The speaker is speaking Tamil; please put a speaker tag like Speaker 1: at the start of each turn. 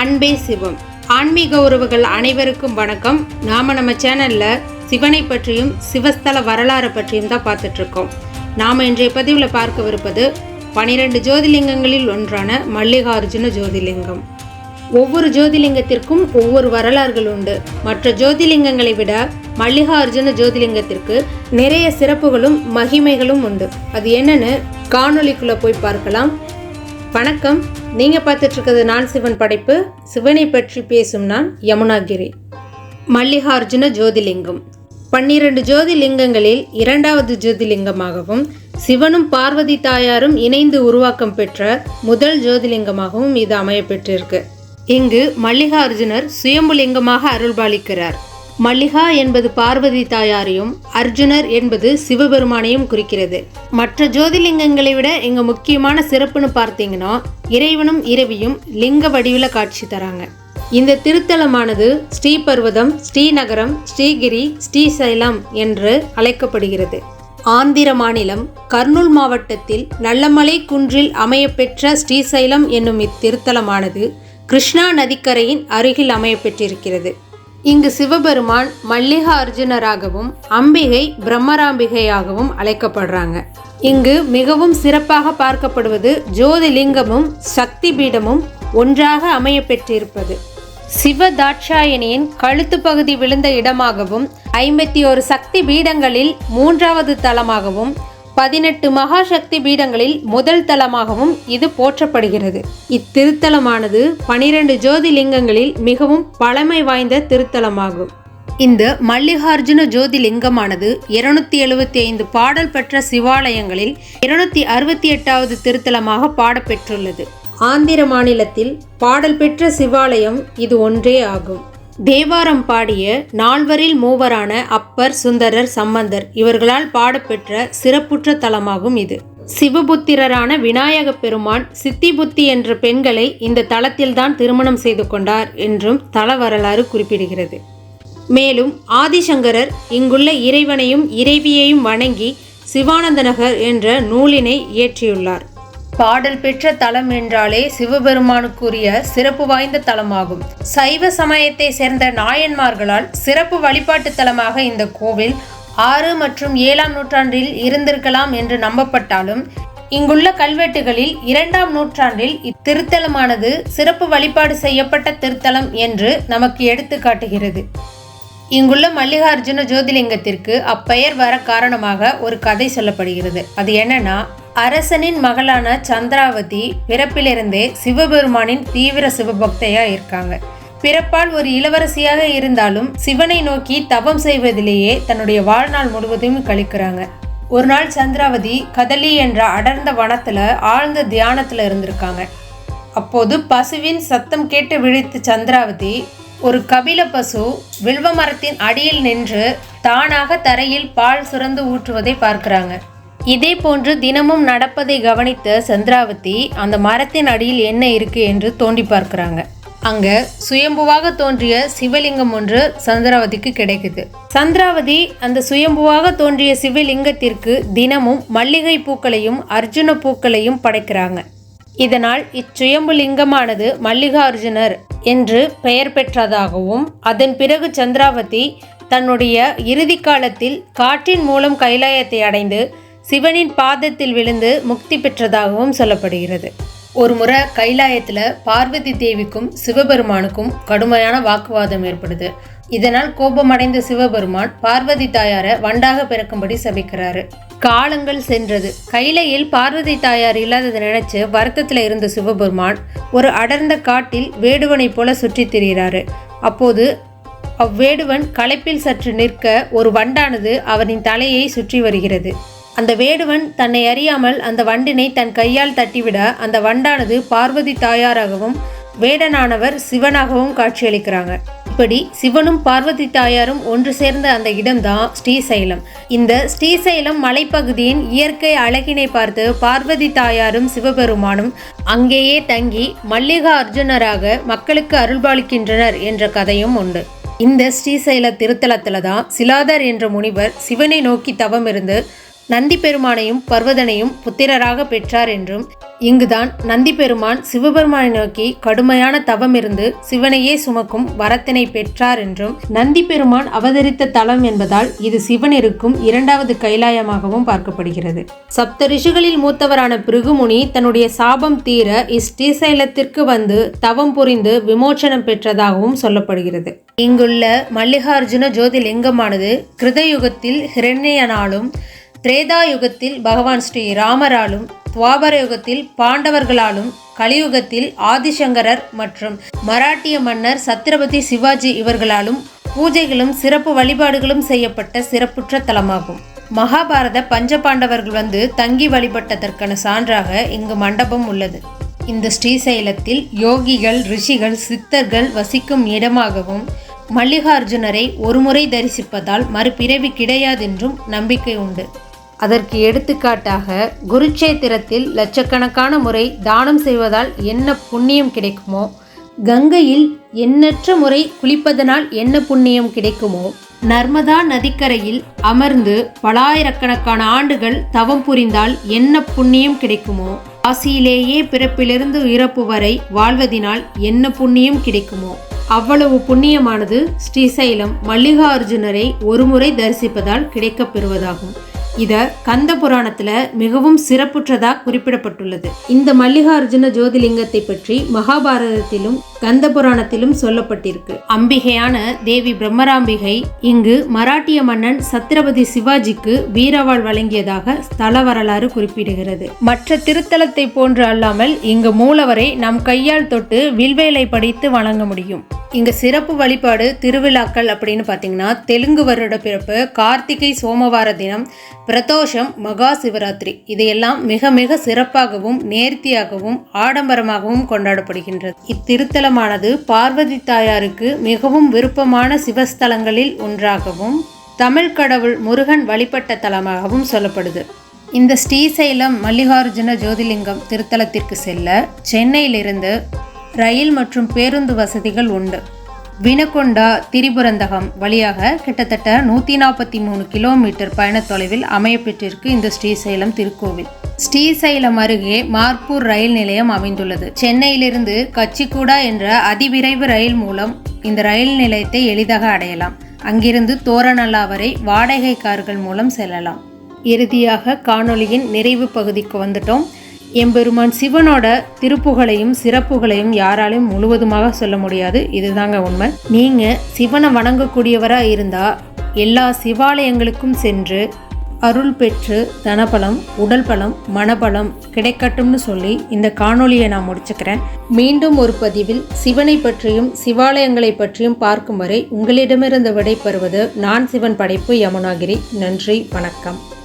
Speaker 1: அன்பே சிவம். ஆன்மீக உறவுகள் அனைவருக்கும் வணக்கம். நாம நம்ம சேனல்ல சிவனை பற்றியும் சிவஸ்தல வரலாறு பற்றியும் தான் பார்த்துட்டு இருக்கோம் நாம இன்றைய பதிவில் பார்க்கவிருப்பது பனிரெண்டு ஜோதிலிங்கங்களில் ஒன்றான மல்லிகார்ஜுன ஜோதிலிங்கம். ஒவ்வொரு ஜோதிலிங்கத்திற்கும் ஒவ்வொரு வரலாறுகள் உண்டு. மற்ற ஜோதிலிங்கங்களை விட மல்லிகார்ஜுன ஜோதிலிங்கத்திற்கு நிறைய சிறப்புகளும் மகிமைகளும் உண்டு. அது என்னன்னு காணொளிக்குள்ள போய் பார்க்கலாம். வணக்கம். நீங்கள் பார்த்துட்ருக்கிறது நான் சிவன் படைப்பு. சிவனை பற்றி பேசும் நான் யமுனாகிரி. மல்லிகார்ஜுன ஜோதிலிங்கம். பன்னிரண்டு ஜோதிலிங்கங்களில் இரண்டாவது ஜோதிலிங்கமாகவும் சிவனும் பார்வதி தாயாரும் இணைந்து உருவாக்கம் பெற்ற முதல் ஜோதிலிங்கமாகவும் இது அமையப்பெற்றிருக்கு இங்கு மல்லிகார்ஜுனர் சுயம்புலிங்கமாக அருள்பாலிக்கிறார். மல்லிகா என்பது பார்வதி தாயாரையும் அர்ஜுனர் என்பது சிவபெருமானையும் குறிக்கிறது. மற்ற ஜோதிலிங்கங்களை விட இங்க முக்கியமான சிறப்புன்னு பார்த்தீங்கன்னா இறைவனும் இரவியும் லிங்க வடிவில் காட்சி தராங்க. இந்த திருத்தலமானது ஸ்ரீபர்வதம் ஸ்ரீநகரம் ஸ்ரீகிரி ஸ்ரீசைலம் என்று அழைக்கப்படுகிறது. ஆந்திர மாநிலம் கர்னூல் மாவட்டத்தில் நல்லமலை குன்றில் அமையப்பெற்ற ஸ்ரீசைலம் என்னும் இத்திருத்தலமானது கிருஷ்ணா நதிக்கரையின் அருகில் அமையப்பெற்றிருக்கிறது. இங்கு சிவபெருமான் மல்லிகார்ஜுனராகவும் அம்பிகை பிரம்மராம்பிகையாகவும் அழைக்கப்படுறாங்க. இங்கு மிகவும் சிறப்பாக பார்க்கப்படுவது ஜோதிலிங்கமும் சக்தி பீடமும் ஒன்றாக அமையப்பெற்றிருப்பது. சிவ தாட்சாயணியின் கழுத்து பகுதி விழுந்த இடமாகவும் ஐம்பத்தி ஒரு சக்தி பீடங்களில் மூன்றாவது தலமாகவும் பதினெட்டு மகாசக்தி பீடங்களில் முதல் தலமாகவும் இது போற்றப்படுகிறது. இத்திருத்தலமானது பனிரெண்டு ஜோதிலிங்கங்களில் மிகவும் பழமை வாய்ந்த திருத்தலமாகும். இந்த மல்லிகார்ஜுன ஜோதிலிங்கமானது இருநூத்தி எழுபத்தி ஐந்து பாடல் பெற்ற சிவாலயங்களில் இருநூத்தி அறுபத்தி எட்டாவது திருத்தலமாக பாடப்பெற்றுள்ளது. ஆந்திர மாநிலத்தில் பாடல் பெற்ற சிவாலயம் இது ஒன்றே ஆகும். தேவாரம் பாடிய நால்வரில் மூவரான அப்பர் சுந்தரர் சம்பந்தர் இவர்களால் பாடப்பெற்ற சிறப்புற்ற தலமாகும் இது. சிவபுத்திரரான விநாயக பெருமான் சித்தி புத்தி என்ற பெண்களை இந்த தளத்தில்தான் திருமணம் செய்து கொண்டார் என்றும் தல வரலாறு குறிப்பிடுகிறது. மேலும் ஆதிசங்கரர் இங்குள்ள இறைவனையும் இறைவியையும் வணங்கி சிவானந்த நகர் என்ற நூலினை இயற்றியுள்ளார். பாடல் பெற்ற தலம் என்றாலே சிவபெருமானுக்குரிய சிறப்பு வாய்ந்த தலமாகும். சைவ சமயத்தை சேர்ந்த நாயன்மார்களால் சிறப்பு வழிபாட்டு தலமாக இந்த கோவில் ஆறு மற்றும் ஏழாம் நூற்றாண்டில் இருந்திருக்கலாம் என்று நம்பப்பட்டாலும் இங்குள்ள கல்வெட்டுகளில் இரண்டாம் நூற்றாண்டில் இத்திருத்தலமானது சிறப்பு வழிபாடு செய்யப்பட்ட திருத்தலம் என்று நமக்கு எடுத்து காட்டுகிறது. இங்குள்ள மல்லிகார்ஜுன ஜோதிலிங்கத்திற்கு அப்பெயர் வர காரணமாக ஒரு கதை சொல்லப்படுகிறது. அது என்னன்னா அரசனின் மகளான சந்திராவதி பிறப்பிலிருந்தே சிவபெருமானின் தீவிர சிவபக்தையா இருக்காங்க. பிறப்பால் ஒரு இளவரசியாக இருந்தாலும் சிவனை நோக்கி தவம் செய்வதிலேயே தன்னுடைய வாழ்நாள் முழுவதும் கழிக்கிறாங்க. ஒரு நாள் சந்திராவதி கதலி என்ற அடர்ந்த வனத்தில் ஆழ்ந்த தியானத்தில் இருந்திருக்காங்க. அப்போது பசுவின் சத்தம் கேட்டு விழித்த சந்திராவதி ஒரு கபில பசு வில்வ மரத்தின் அடியில் நின்று தானாக தரையில் பால் சுரந்து ஊற்றுவதை பார்க்கிறாங்க. இதே போன்று தினமும் நடப்பதை கவனித்த சந்திராவதி அந்த மரத்தின் அடியில் என்ன இருக்கு என்று தோண்டி பார்க்கிறாங்க. அங்க சுயம்புவாக தோன்றிய சிவலிங்கம் ஒன்று சந்திராவதிக்கு கிடைக்குது. சந்திராவதி அந்த சுயம்புவாக தோன்றிய சிவலிங்கத்திற்கு தினமும் மல்லிகை பூக்களையும் அர்ஜுன பூக்களையும் படைக்கிறாங்க. இதனால் இச்சுயம்பு லிங்கமானது மல்லிகார்ஜுனர் என்று பெயர் பெற்றதாகவும் அதன் பிறகு சந்திராவதி தன்னுடைய இறுதி காலத்தில் காற்றின் மூலம் கைலாயத்தை அடைந்து சிவனின் பாதத்தில் விழுந்து முக்தி பெற்றதாகவும் சொல்லப்படுகிறது. ஒரு முறை கைலாயத்தில் பார்வதி தேவிக்கும் சிவபெருமானுக்கும் கடுமையான வாக்குவாதம் ஏற்படுது. இதனால் கோபமடைந்த சிவபெருமான் பார்வதி தாயாரை வண்டாக பிறக்கும்படி சபிக்கிறாரு. காலங்கள் சென்றது. கைலையில் பார்வதி தாயார் இல்லாததை நினைச்சு வருத்தத்தில் இருந்த சிவபெருமான் ஒரு அடர்ந்த காட்டில் வேடுவனைப் போல சுற்றித் திரிகிறாரு அப்போது அவ்வேடுவன் களைப்பில் சற்று நிற்க ஒரு வண்டானது அவனின் தலையை சுற்றி வருகிறது. அந்த வேடுவன் தன்னை அறியாமல் அந்த வண்டினை தன் கையால் தட்டிவிட அந்த வண்டானது பார்வதி தாயாராகவும் வேடனானவர் சிவனாகவும் காட்சியளிக்கிறாங்க. இப்படி சிவனும் பார்வதி தாயாரும் ஒன்று சேர்ந்த அந்த இடம்தான் ஸ்ரீசைலம். இந்த ஸ்ரீசைலம் மலைப்பகுதியின் இயற்கை அழகினை பார்த்து பார்வதி தாயாரும் சிவபெருமானும் அங்கேயே தங்கி மல்லிகா அர்ஜுனராக மக்களுக்கு அருள்பாலிக்கின்றனர் என்ற கதையும் உண்டு. இந்த ஸ்ரீசைல திருத்தலத்தில் தான் சிலாதர் என்ற முனிவர் சிவனை நோக்கி தவம் இருந்து நந்தி பெருமானையும் பர்வதனையும் புத்திரராக பெற்றார் என்றும் இங்குதான் நந்தி பெருமான் சிவபெருமானை நோக்கி கடுமையான தவம் இருந்து சிவனையே சுமக்கும் வரத்தினை பெற்றார் என்றும் நந்தி பெருமான் அவதரித்த தலம் என்பதால் இது சிவன் இருக்கும் இரண்டாவது கைலாயமாகவும் பார்க்கப்படுகிறது. சப்த ரிஷிகளில் மூத்தவரான பிருகுமுனி தன்னுடைய சாபம் தீர இஸ்ரீசைலத்திற்கு வந்து தவம் புரிந்து விமோச்சனம் பெற்றதாகவும் சொல்லப்படுகிறது. இங்குள்ள மல்லிகார்ஜுன ஜோதிலிங்கமானது கிருதயுகத்தில் ஹிரண்யனாலும் திரேதா யுகத்தில் பகவான் ஸ்ரீ ராமராலும் துவாபர யுகத்தில் பாண்டவர்களாலும் கலியுகத்தில் ஆதிசங்கரர் மற்றும் மராட்டிய மன்னர் சத்ரபதி சிவாஜி இவர்களாலும் பூஜைகளும் சிறப்பு வழிபாடுகளும் செய்யப்பட்ட சிறப்புற்ற தலமாகும். மகாபாரத பஞ்சபாண்டவர்கள் வந்து தங்கி வழிபட்டதற்கான சான்றாக இங்கு மண்டபம் உள்ளது. இந்த ஸ்ரீசைலத்தில் யோகிகள் ரிஷிகள் சித்தர்கள் வசிக்கும் இடமாகவும் மல்லிகார்ஜுனரை ஒருமுறை தரிசிப்பதால் மறுபிறவி கிடையாதென்றும் நம்பிக்கை உண்டு. அதற்கு எடுத்துக்காட்டாக குருட்சேத்திரத்தில் லட்சக்கணக்கான முறை தானம் செய்வதால் என்ன புண்ணியம் கிடைக்குமோ கங்கையில் எண்ணற்ற முறை குளிப்பதனால் என்ன புண்ணியம் கிடைக்குமோ நர்மதா நதிக்கரையில் அமர்ந்து பலாயிரக்கணக்கான ஆண்டுகள் தவம் புரிந்தால் என்ன புண்ணியம் கிடைக்குமோ காசியிலேயே பிறப்பிலிருந்து இறப்பு வரை வாழ்வதினால் என்ன புண்ணியம் கிடைக்குமோ அவ்வளவு புண்ணியமானது ஸ்ரீசைலம் மல்லிகார்ஜுனரை ஒருமுறை தரிசிப்பதால் கிடைக்கப் பெறுவதாகும். இத கந்த புராணத்துல மிகவும் சிறப்புற்றதா குறிப்பிடப்பட்டுள்ளது. இந்த மல்லிகார்ஜுன ஜோதிலிங்கத்தை பற்றி மகாபாரதத்திலும் கந்த புராணத்திலும் சொல்லப்பட்டிருக்கு. அம்பிகையான தேவி பிரம்மராம்பிகை இங்கு மராட்டிய மன்னன் சத்ரபதி சிவாஜிக்கு வீரவாள் வழங்கியதாக ஸ்தல வரலாறு குறிப்பிடுகிறது. மற்ற திருத்தலத்தை போன்று அல்லாமல் இங்கு மூலவரை நம் கையால் தொட்டு வில்வேலை படித்து வணங்க முடியும். இங்க சிறப்பு வழிபாடு திருவிழாக்கள் அப்படின்னு பார்த்தீங்கன்னா தெலுங்கு வருட பிறப்பு கார்த்திகை சோமவார தினம் பிரதோஷம் மகா சிவராத்திரி. இதையெல்லாம் மிக மிக சிறப்பாகவும் நேர்த்தியாகவும் ஆடம்பரமாகவும் கொண்டாடப்படுகின்றது. இத்திருத்தலமானது பார்வதி தாயாருக்கு மிகவும் விருப்பமான சிவஸ்தலங்களில் ஒன்றாகவும் தமிழ் கடவுள் முருகன் வழிபட்ட தலமாகவும் சொல்லப்படுது. இந்த ஸ்ரீசைலம் மல்லிகார்ஜுன ஜோதிலிங்கம் திருத்தலத்திற்கு செல்ல சென்னையிலிருந்து ரயில் மற்றும் பேருந்து வசதிகள் உண்டு. வினகொண்டா திரிபுரந்தகம் வழியாக கிட்டத்தட்ட நூற்றி நாற்பத்தி மூணு கிலோமீட்டர் பயண தொலைவில் அமையப்பெற்றிருக்கு இந்த ஸ்ரீசைலம் திருக்கோவில். ஸ்ரீசைலம் அருகே மார்பூர் ரயில் நிலையம் அமைந்துள்ளது. சென்னையிலிருந்து கச்சிக்கூடா என்ற அதிவிரைவு ரயில் மூலம் இந்த ரயில் நிலையத்தை எளிதாக அடையலாம். அங்கிருந்து தோரணல்லா வரை வாடகை கார்கள் மூலம் செல்லலாம். இறுதியாக காணொளியின் நிறைவு பகுதிக்கு வந்துட்டோம். எம்பெருமான் சிவனோட திருப்புகளையும் சிறப்புகளையும் யாராலையும் முழுவதுமாக சொல்ல முடியாது. இதுதாங்க உண்மை. நீங்கள் சிவனை வணங்கக்கூடியவராக இருந்தால் எல்லா சிவாலயங்களுக்கும் சென்று அருள் பெற்று தனபலம் உடல் பலம் மனபலம் கிடைக்கட்டும்னு சொல்லி இந்த காணொலியை நான் முடிச்சுக்கிறேன். மீண்டும் ஒரு பதிவில் சிவனை பற்றியும் சிவாலயங்களை பற்றியும் பார்க்கும் வரை உங்களிடமிருந்து விடைபெறுவது நான் சிவன் படைப்பு யமுனாகிரி. நன்றி வணக்கம்.